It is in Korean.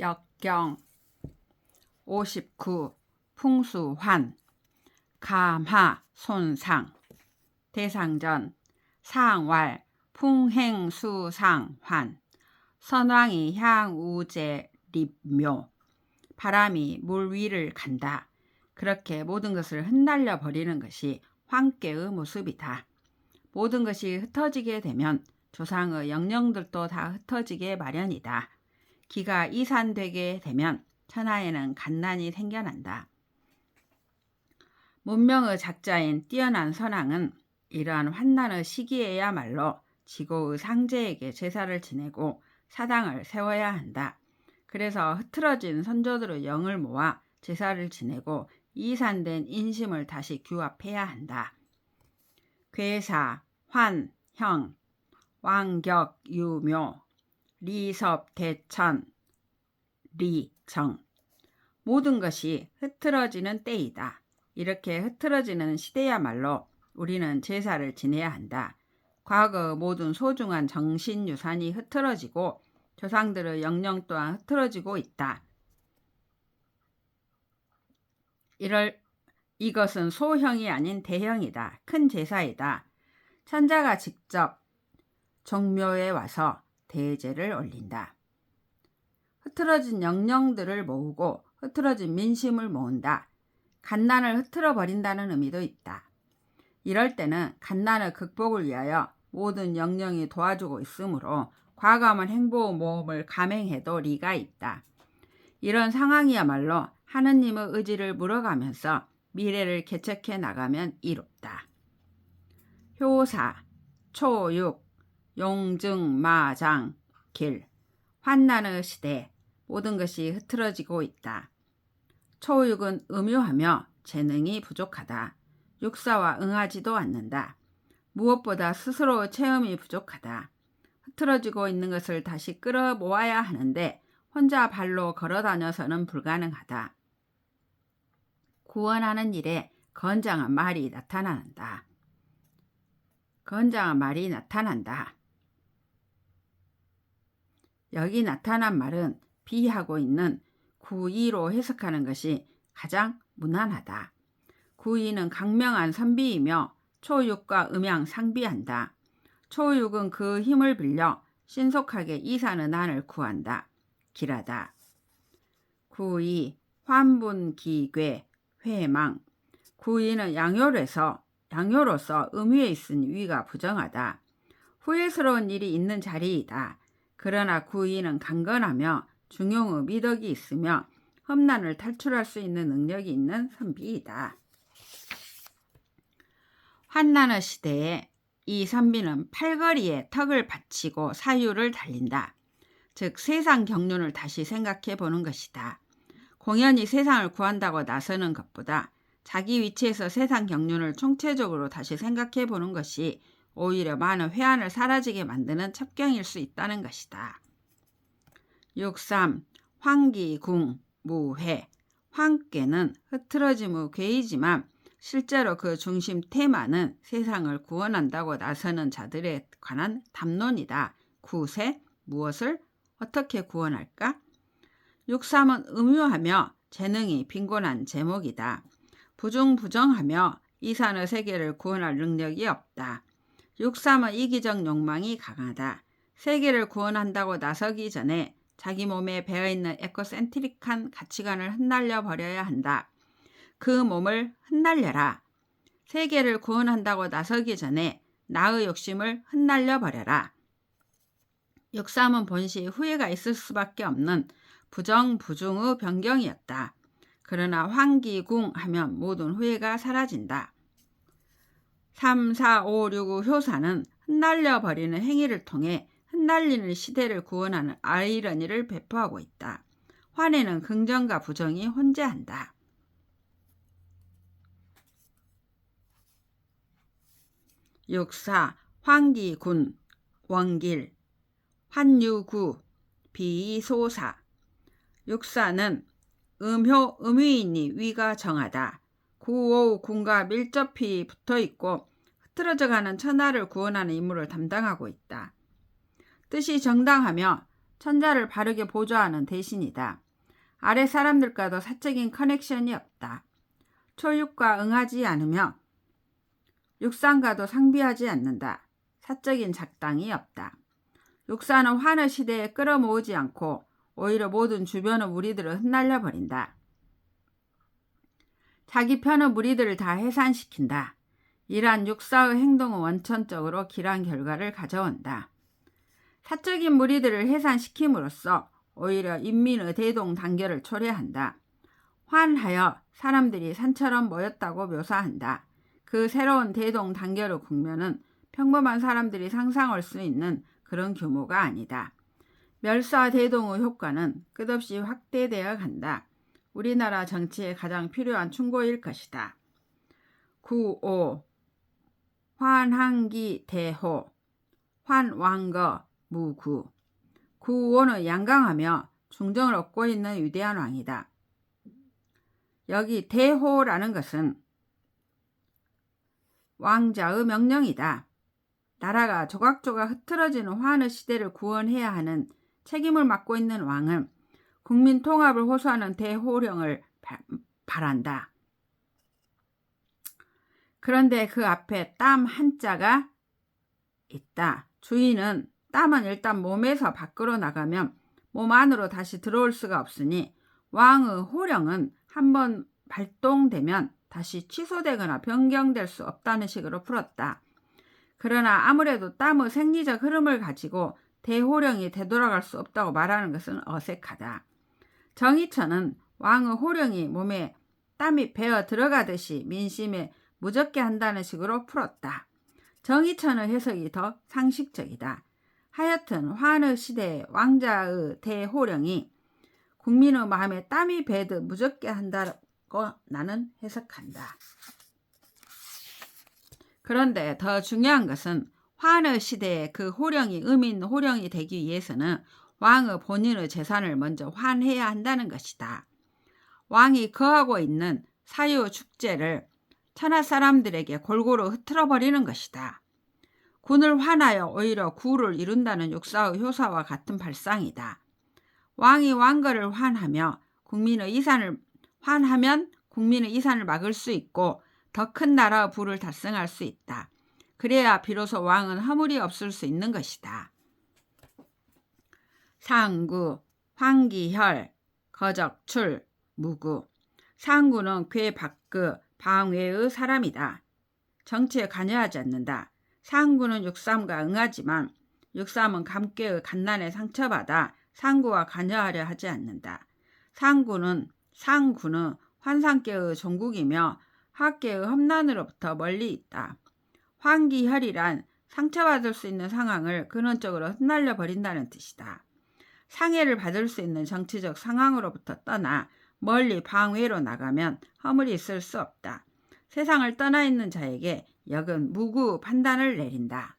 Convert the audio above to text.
역경 59. 풍수환 감하 손상 대상전 상왈 풍행수상환 선왕이 향우제 립묘 바람이 물 위를 간다. 그렇게 모든 것을 흩날려 버리는 것이 황께의 모습이다. 모든 것이 흩어지게 되면 조상의 영령들도 다 흩어지게 마련이다. 기가 이산되게 되면 천하에는 갓난이 생겨난다. 문명의 작자인 뛰어난 선왕은 이러한 환난의 시기에야말로 지고의 상제에게 제사를 지내고 사당을 세워야 한다. 그래서 흐트러진 선조들의 영을 모아 제사를 지내고 이산된 인심을 다시 규합해야 한다. 괴사, 환, 형, 왕격, 유묘, 리섭, 대천, 리 정 모든 것이 흐트러지는 때이다. 이렇게 흐트러지는 시대야말로 우리는 제사를 지내야 한다. 과거 모든 소중한 정신 유산이 흐트러지고 조상들의 영령 또한 흐트러지고 있다. 이럴 이것은 소형이 아닌 대형이다. 큰 제사이다. 천자가 직접 정묘에 와서 대제를 올린다. 흐트러진 영령들을 모으고 흐트러진 민심을 모은다. 갓난을 흐트러 버린다는 의미도 있다. 이럴 때는 갓난의 극복을 위하여 모든 영령이 도와주고 있으므로 과감한 행보 모험을 감행해도 리가 있다. 이런 상황이야말로 하느님의 의지를 물어가면서 미래를 개척해 나가면 이롭다. 효사, 초육, 용증, 마장, 길, 환난의 시대 모든 것이 흐트러지고 있다. 초육은 음유하며 재능이 부족하다. 육사와 응하지도 않는다. 무엇보다 스스로 체험이 부족하다. 흐트러지고 있는 것을 다시 끌어 모아야 하는데 혼자 발로 걸어 다녀서는 불가능하다. 구원하는 일에 건장한 말이 나타난다. 건장한 말이 나타난다. 여기 나타난 말은 비하고 있는 구이로 해석하는 것이 가장 무난하다. 구이는 강명한 선비이며 초육과 음양 상비한다. 초육은 그 힘을 빌려 신속하게 이사는 난을 구한다. 길하다. 구이, 환분기괴, 회망. 구이는 양요로서 양요로서 의미에 있은 위가 부정하다. 후회스러운 일이 있는 자리이다. 그러나 구이는 강건하며 중용의 미덕이 있으며 험난을 탈출할 수 있는 능력이 있는 선비이다. 환난의 시대에 이 선비는 팔걸이에 턱을 받치고 사유를 달린다. 즉 세상 경륜을 다시 생각해 보는 것이다. 공연히 세상을 구한다고 나서는 것보다 자기 위치에서 세상 경륜을 총체적으로 다시 생각해 보는 것이 오히려 많은 회한을 사라지게 만드는 첩경일 수 있다는 것이다. 6.3. 황기궁 무회 황께는 흐트러짐의 괴이지만 실제로 그 중심 테마는 세상을 구원한다고 나서는 자들에 관한 담론이다. 구세 무엇을 어떻게 구원할까? 6.3은 음유하며 재능이 빈곤한 제목이다. 부중부정하며 이산의 세계를 구원할 능력이 없다. 6.3은 이기적 욕망이 강하다. 세계를 구원한다고 나서기 전에 자기 몸에 배어있는 에코센트릭한 가치관을 흩날려 버려야 한다. 그 몸을 흩날려라. 세계를 구원한다고 나서기 전에 나의 욕심을 흩날려 버려라. 역삼은 본시 후회가 있을 수밖에 없는 부정부중의 변경이었다. 그러나 환기궁 하면 모든 후회가 사라진다. 3, 4, 5, 6, 5 효사는 흩날려 버리는 행위를 통해 흩날리는 시대를 구원하는 아이러니를 배포하고 있다. 환에는 긍정과 부정이 혼재한다. 육사 황기군 원길 환유구 비소사 육사는 음효 음위이니 위가 정하다. 구오 군과 밀접히 붙어 있고 흐트러져 가는 천하를 구원하는 임무를 담당하고 있다. 뜻이 정당하며 천자를 바르게 보조하는 대신이다. 아래 사람들과도 사적인 커넥션이 없다. 초육과 응하지 않으며 육상과도 상비하지 않는다. 사적인 작당이 없다. 육사는 환의 시대에 끌어모으지 않고 오히려 모든 주변의 무리들을 흩날려 버린다. 자기 편의 무리들을 다 해산시킨다. 이러한 육사의 행동은 원천적으로 길한 결과를 가져온다. 사적인 무리들을 해산시킴으로써 오히려 인민의 대동 단결을 초래한다. 환하여 사람들이 산처럼 모였다고 묘사한다. 그 새로운 대동 단결의 국면은 평범한 사람들이 상상할 수 있는 그런 규모가 아니다. 멸사 대동의 효과는 끝없이 확대되어 간다. 우리나라 정치에 가장 필요한 충고일 것이다. 9.5 환항기 대호 환왕거 무구 구호는 양강하며 중정을 얻고 있는 위대한 왕이다. 여기 대호라는 것은 왕자의 명령이다. 나라가 조각조각 흐트러지는 환의 시대를 구원해야 하는 책임을 맡고 있는 왕은 국민 통합을 호소하는 대호령을 바, 바란다. 그런데 그 앞에 땀 한자가 있다. 주인은 땀은 일단 몸에서 밖으로 나가면 몸 안으로 다시 들어올 수가 없으니 왕의 호령은 한번 발동되면 다시 취소되거나 변경될 수 없다는 식으로 풀었다. 그러나 아무래도 땀의 생리적 흐름을 가지고 대호령이 되돌아갈 수 없다고 말하는 것은 어색하다. 정의천은 왕의 호령이 몸에 땀이 배어 들어가듯이 민심에 무적게 한다는 식으로 풀었다. 정의천의 해석이 더 상식적이다. 하여튼 환의 시대의 왕자의 대호령이 국민의 마음에 땀이 배듯 무적게 한다고 나는 해석한다. 그런데 더 중요한 것은 환의 시대에 그 호령이 있는 호령이 되기 위해서는 왕의 본인의 재산을 먼저 환해야 한다는 것이다. 왕이 거하고 있는 사유 축제를 천하 사람들에게 골고루 흐트러 버리는 것이다. 군을 환하여 오히려 구를 이룬다는 육사의 효사와 같은 발상이다. 왕이 왕거를 환하며 국민의 이산을 환하면 국민의 이산을 막을 수 있고 더 큰 나라의 부를 달성할 수 있다. 그래야 비로소 왕은 허물이 없을 수 있는 것이다. 상구, 황기혈, 거적출, 무구. 상구는 괴 밖의 방외의 사람이다. 정치에 관여하지 않는다. 상구는 육삼과 응하지만 육삼은 감개의 갓난에 상처받아 상구와 관여하려 하지 않는다. 상구는 상구는 환상계의 종국이며 학계의 험난으로부터 멀리 있다. 환기혈이란 상처받을 수 있는 상황을 근원적으로 흩날려 버린다는 뜻이다. 상해를 받을 수 있는 정치적 상황으로부터 떠나 멀리 방외로 나가면 허물이 있을 수 없다. 세상을 떠나 있는 자에게 역은 무구 판단을 내린다.